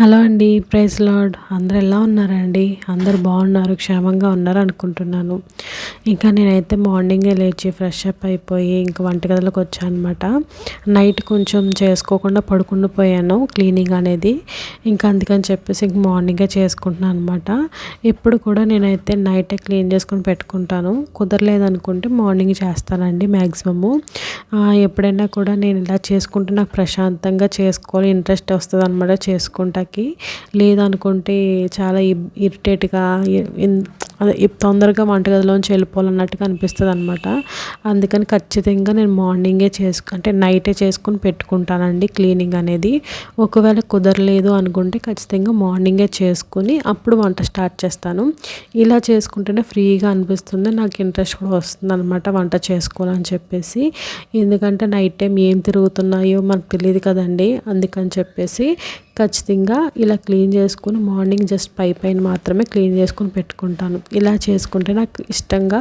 Hello అండి praise lord. అందరు ఎలా ఉన్నారండి అందరు బాగున్నారు క్షేమంగా ఉన్నారు అనుకుంటున్నాను. ఇంకా నేనైతే మార్నింగే లేచి ఫ్రెష్ అప్ అయిపోయి ఇంకా వంటగదిలోకి వచ్చాను అనమాట నైట్ కొంచెం చేసుకోకుండా పడుకుండా పోయాను క్లీనింగ్ అనేది. ఇంకా అందుకని చెప్పేసి ఇంక మార్నింగే చేసుకుంటున్నాను అనమాట. ఇప్పుడు కూడా నేనైతే నైటే క్లీన్ చేసుకొని పెట్టుకుంటాను. కుదరలేదనుకుంటే మార్నింగ్ చేస్తానండి మ్యాక్సిమము ఎప్పుడైనా కూడా నేను ఇలా చేసుకుంటే నాకు ప్రశాంతంగా చేసుకోవాలి ఇంట్రెస్ట్ వస్తుంది అనమాట చేసుకుంటా వాళ్ళకి లేదనుకుంటే చాలా ఇరిటేట్గా అదే తొందరగా వంటగదిలోంచి వెళ్ళిపోవాలన్నట్టుగా అనిపిస్తుంది అనమాట అందుకని ఖచ్చితంగా నేను మార్నింగే చేసుకు అంటే నైటే చేసుకుని పెట్టుకుంటానండి క్లీనింగ్ అనేది. ఒకవేళ కుదరలేదు అనుకుంటే ఖచ్చితంగా మార్నింగే చేసుకుని అప్పుడు వంట స్టార్ట్ చేస్తాను. ఇలా చేసుకుంటేనే ఫ్రీగా అనిపిస్తుంది నాకు ఇంట్రెస్ట్ కూడా వస్తుంది అనమాట వంట చేసుకోవాలని చెప్పేసి. ఎందుకంటే నైట్ టైం ఏం తిరుగుతున్నాయో మనకు తెలియదు కదండి అందుకని చెప్పేసి ఖచ్చితంగా ఇలా క్లీన్ చేసుకుని మార్నింగ్ జస్ట్ పై పైన మాత్రమే క్లీన్ చేసుకుని పెట్టుకుంటాను. ఇలా చేసుకుంటే నాకు ఇష్టంగా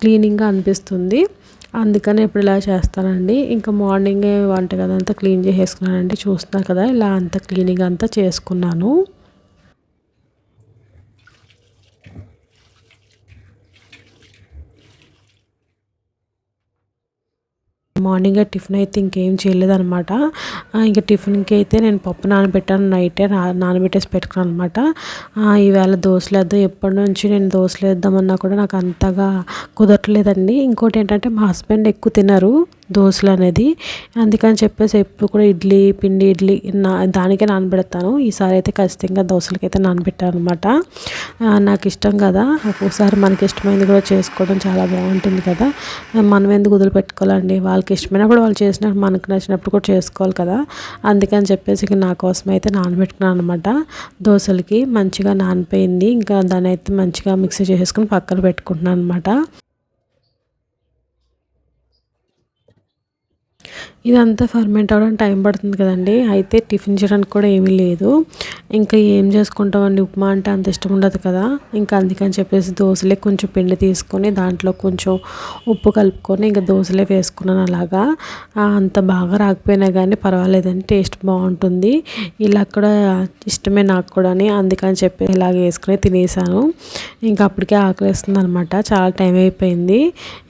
క్లీనింగ్గా అనిపిస్తుంది. అందుకని ఇప్పుడు ఇలా చేస్తానండి. ఇంకా మార్నింగే వంట అంతా క్లీన్ చేసేసుకున్నానండి. చూస్తున్నారు కదా ఇలా అంతా క్లీనింగ్ అంతా చేసుకున్నాను. మార్నింగ్ టిఫిన్ అయితే ఇంకేం చేయలేదనమాట ఇంకా టిఫిన్కి అయితే నేను పప్పు నానబెట్టాను. నైటే నానబెట్టేసి పెట్టుకున్నాను అనమాట ఈవేళ దోశలు వేద్దాం. ఎప్పటి నుంచి నేను దోశలు వేద్దామన్నా కూడా నాకు అంతగా కుదరట్లేదండి. ఇంకోటి ఏంటంటే మా హస్బెండ్ ఎక్కువ తినరు దోశలు అనేది. అందుకని చెప్పేసి ఎప్పుడు కూడా ఇడ్లీ పిండి ఇడ్లీ నా దానికే నానబెడతాను. ఈసారి అయితే ఖచ్చితంగా దోశలకి అయితే నానబెట్టాను అనమాట నాకు ఇష్టం కదా. ఒక్కోసారి మనకి ఇష్టమైనది కూడా చేసుకోవడం చాలా బాగుంటుంది కదా. మనం ఎందుకు వదిలిపెట్టుకోవాలండి? వాళ్ళకి ఇష్టమైనా ఇష్టమైనప్పుడు వాళ్ళు చేసినప్పుడు మనకు నచ్చినప్పుడు కూడా చేసుకోవాలి కదా. అందుకని చెప్పేసి నా కోసం అయితే నానబెట్టుకున్నాను అనమాట దోశలకి మంచిగా నానిపోయింది. ఇంకా దాన్ని అయితే మంచిగా మిక్సీ చేసుకుని పక్కన పెట్టుకుంటున్నాను అనమాట ఇదంతా ఫర్మెంట్ అవ్వడానికి టైం పడుతుంది కదండి. అయితే టిఫిన్ చేయడానికి కూడా ఏమీ లేదు. ఇంకా ఏం చేసుకుంటామండి? ఉప్మా అంటే అంత ఇష్టం ఉండదు కదా. ఇంకా అందుకని చెప్పేసి దోశలే కొంచెం పిండి తీసుకొని దాంట్లో కొంచెం ఉప్పు కలుపుకొని ఇంకా దోశలే వేసుకున్నాను అలాగా. అంత బాగా రాకపోయినా కానీ పర్వాలేదండి. టేస్ట్ బాగుంటుంది. ఇలా కూడా ఇష్టమే నాకు కూడా అందుకని చెప్పి ఇలాగ వేసుకుని తినేసాను. ఇంకా అప్పటికే ఆకలిస్తుంది అనమాట చాలా టైం అయిపోయింది.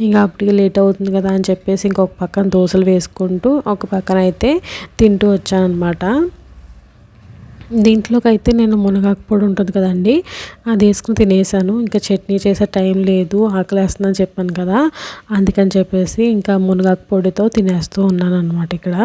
ఇంకా అప్పటికి లేట్ అవుతుంది కదా అని చెప్పేసి ఇంకొక పక్కన దోశలు వేసుకుంటూ తింటూ ఒక పక్కన అయితే తింటూ వచ్చానమాట దీంట్లోకి అయితే నేను మునగాకు పొడి ఉంటుంది కదండి అది వేసుకుని తినేసాను. ఇంకా చట్నీ చేసే టైం లేదు ఆకలేస్తుందని చెప్పాను కదా అందుకని చెప్పేసి ఇంకా మునగాకు పొడితో తినేస్తూ ఉన్నాను అనమాట ఇక్కడ.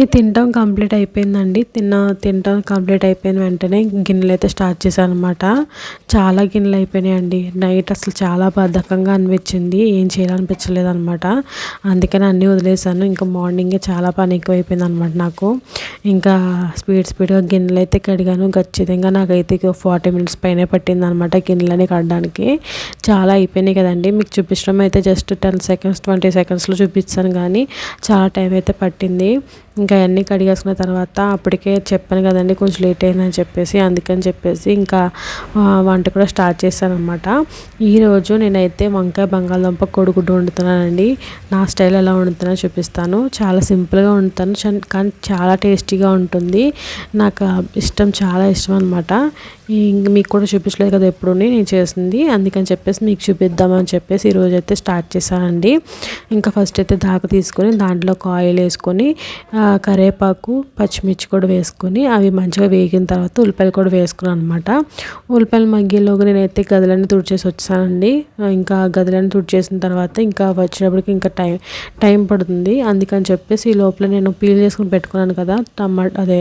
ఈ తినడం కంప్లీట్ అయిపోయిందండి. తిన్న తినడం కంప్లీట్ అయిపోయిన వెంటనే గిన్నెలు అయితే స్టార్ట్ చేశాను అనమాట చాలా గిన్నెలు అయిపోయినాయండి. నైట్ అసలు చాలా బద్ధకంగా అనిపించింది. ఏం చేయాలనిపించలేదు అనమాట అందుకని అన్నీ వదిలేసాను ఇంకా మార్నింగే చాలా పని ఎక్కువైపోయింది అనమాట నాకు. ఇంకా స్పీడ్ స్పీడ్గా గిన్నెలు అయితే కడిగాను. ఖచ్చితంగా నాకైతే ఫార్టీ మినిట్స్ పైనే పట్టింది అనమాట గిన్నెలని కడడానికి. చాలా అయిపోయినాయి కదండి. మీకు చూపించడం అయితే జస్ట్ టెన్ సెకండ్స్ ట్వంటీ సెకండ్స్లో చూపించాను కానీ చాలా టైం అయితే పట్టింది. ఇంకా అన్నీ కడిగేసుకున్న తర్వాత అప్పటికే చెప్పాను కదండి కొంచెం లేట్ అయిందని చెప్పేసి అందుకని చెప్పేసి ఇంకా వంట కూడా స్టార్ట్ చేశాను అనమాట ఈరోజు నేనైతే వంకాయ బంగాళదుంప కొడుగుడ్డు వండుతున్నానండి. నా స్టైల్ ఎలా వండుతున్నా చూపిస్తాను. చాలా సింపుల్గా వండుతాను కానీ చాలా టేస్టీగా ఉంటుంది. నాకు ఇష్టం చాలా ఇష్టం అనమాట మీకు కూడా చూపించలేదు కదా ఎప్పుడు నేను చేసింది. అందుకని చెప్పేసి మీకు చూపిద్దామని చెప్పేసి ఈరోజు అయితే స్టార్ట్ చేశానండి. ఇంకా ఫస్ట్ అయితే దాకా తీసుకొని దాంట్లో ఆయిల్ వేసుకొని కరివేపాకు పచ్చిమిర్చి కూడా వేసుకొని అవి మంచిగా వేగిన తర్వాత ఉల్లిపాయలు కూడా వేసుకున్నాను అనమాట ఉల్లిపాయలు మగ్గిలోకి నేనైతే గదులన్నీ తుడిచేసి వచ్చానండి. ఇంకా గదులన్నీ తుడిచేసిన తర్వాత ఇంకా వచ్చేటప్పటికి ఇంకా టైం టైం పడుతుంది. అందుకని చెప్పేసి ఈ లోపల నేను పీల్ చేసుకుని పెట్టుకున్నాను కదా టమాటా అదే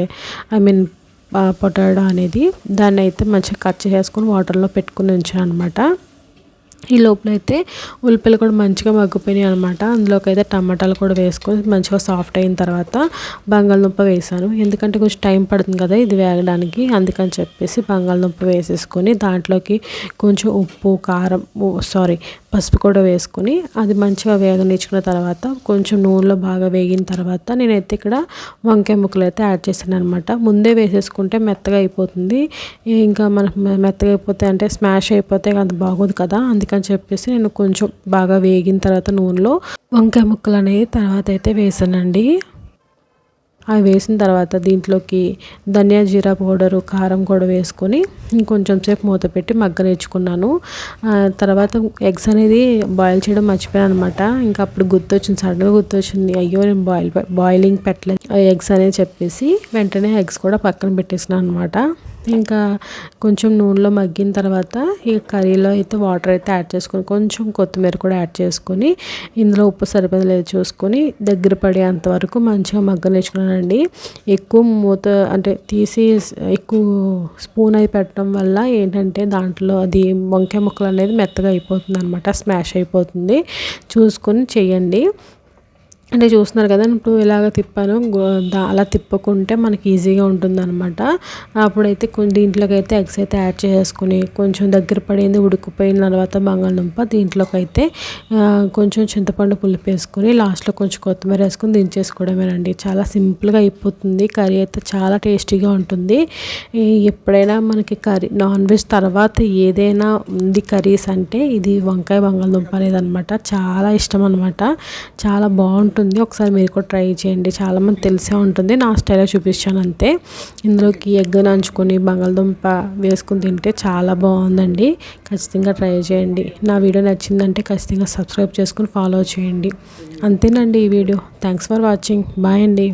ఐ మీన్ పొటాటో అనేది. దాన్ని అయితే మంచిగా కట్ చేసుకొని వాటర్లో పెట్టుకుని ఉంచాను అనమాట ఈ లోపల అయితే ఉల్లిపాయలు కూడా మంచిగా మగ్గిపోయినాయి అనమాట అందులోకి అయితే టమాటాలు కూడా వేసుకొని మంచిగా సాఫ్ట్ అయిన తర్వాత బంగాళదుంప వేసాను ఎందుకంటే కొంచెం టైం పడుతుంది కదా ఇది వేగడానికి. అందుకని చెప్పేసి బంగాళదుంప వేసేసుకొని దాంట్లోకి కొంచెం ఉప్పు కారం సారీ పసుపు కూడా వేసుకొని అది మంచిగా వేగనిచ్చుకున్న తర్వాత కొంచెం నూనెలో బాగా వేగిన తర్వాత నేనైతే ఇక్కడ వంకాయ ముక్కలు అయితే యాడ్ చేశాను అనమాట ముందే వేసేసుకుంటే మెత్తగా అయిపోతుంది. ఇంకా మనకు మెత్తగా అయిపోతే అంటే స్మాష్ అయిపోతే అంత బాగోదు కదా. అందుకే అందుకని చెప్పేసి నేను కొంచెం బాగా వేగిన తర్వాత నూనెలో వంకాయ ముక్కలు అనేవి తర్వాత అయితే వేసానండి. అవి వేసిన తర్వాత దీంట్లోకి ధనియా జీరా పౌడరు కారం కూడా వేసుకొని ఇంకొంచెం సేపు మూత పెట్టి మగ్గనేర్చుకున్నాను తర్వాత ఎగ్స్ అనేది బాయిల్ చేయడం మర్చిపోయాను అనమాట ఇంకా అప్పుడు గుర్తొచ్చింది సడన్గా గుర్తొచ్చింది. అయ్యో నేను బాయిల్ బాయిలింగ్ పెట్టలేదు. ఎగ్స్ అనేది చెప్పేసి వెంటనే ఎగ్స్ కూడా పక్కన పెట్టేసినాను అనమాట ఇంకా కొంచెం నూనెలో మగ్గిన తర్వాత ఈ కర్రీలో అయితే వాటర్ అయితే యాడ్ చేసుకొని కొంచెం కొత్తిమీర కూడా యాడ్ చేసుకొని ఇందులో ఉప్పు సరిపోయింది లేదు చూసుకొని దగ్గర పడేంత వరకు మంచిగా మగ్గనేసుకున్నానండి ఎక్కువ మూత అంటే తీసి ఎక్కువ స్పూన్ అయి పెట్టడం వల్ల ఏంటంటే దాంట్లో అది వంకాయ ముక్కలు అనేది మెత్తగా అయిపోతుంది అనమాట స్మాష్ అయిపోతుంది. చూసుకొని చేయండి అంటే చూస్తున్నారు కదా ఇప్పుడు ఇలాగ తిప్పాను అలా తిప్పకుంటే మనకి ఈజీగా ఉంటుందన్నమాట. అప్పుడైతే కొంచెం దీంట్లోకి అయితే ఎగ్స్ అయితే యాడ్ చేసుకుని కొంచెం దగ్గర పడింది ఉడికిపోయిన తర్వాత బంగాళదుంప దీంట్లోకి అయితే కొంచెం చింతపండు పులుపు వేసుకుని లాస్ట్లో కొంచెం కొత్తిమీర వేసుకొని దించేసుకోవడమేనండి. చాలా సింపుల్గా అయిపోతుంది కర్రీ అయితే చాలా టేస్టీగా ఉంటుంది. ఎప్పుడైనా మనకి కర్రీ నాన్ వెజ్ తర్వాత ఏదైనా ఉంది కర్రీస్ అంటే ఇది వంకాయ బంగాళదుంప అనేది అనమాట చాలా ఇష్టం అనమాట చాలా బాగుంటుంది. ఉంటుంది. ఒకసారి మీరు కూడా ట్రై చేయండి. చాలామంది తెలిసే ఉంటుంది. నా స్టైల్లో చూపించాను అంతే. ఇందులోకి ఎగ్ నంచుకొని బంగాళదుంప వేసుకుని తింటే చాలా బాగుందండి. ఖచ్చితంగా ట్రై చేయండి. నా వీడియో నచ్చిందంటే ఖచ్చితంగా సబ్స్క్రైబ్ చేసుకుని ఫాలో చేయండి. అంతేనండి ఈ video. Thanks for watching. Bye అండి.